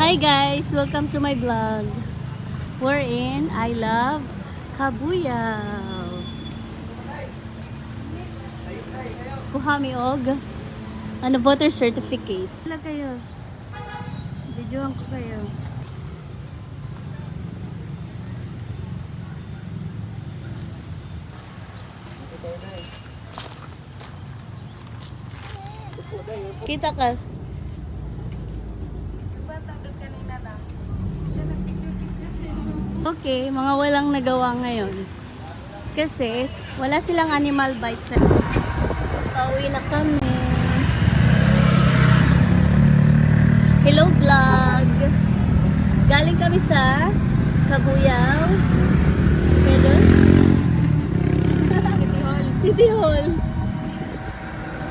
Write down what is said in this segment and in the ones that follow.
Hi guys! Welcome to my vlog. We're in I Love Kabuyaw. Kuha mi og ano voter certificate. Wala kayo. Videohan ko kayo. Kita ka. Okay, mga walang nagawa ngayon. Kasi wala silang animal bites. Pauwi na kami. Hello vlog. Galing kami sa Kabuyaw. Pero City Hall. City Hall.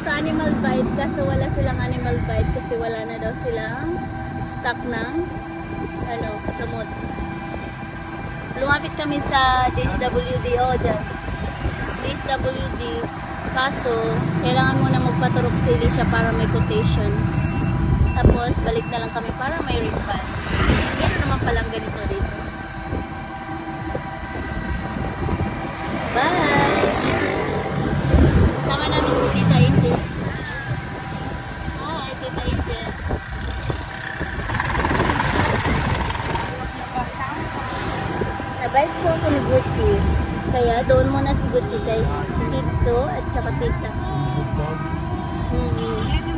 Sa animal bite kaso wala silang animal bite kasi wala na daw silang stock ng ano, gamot. Lumapit kami sa DSWD o dyan. DSWD kaso kailangan mo na magpaturok sili siya para may quotation. Tapos balik na lang kami para may refund. Meron naman palang ganito Bike po ako ni Gucci. Kaya doon muna si Gucci kay Tito at saka Tita. Mm-hmm.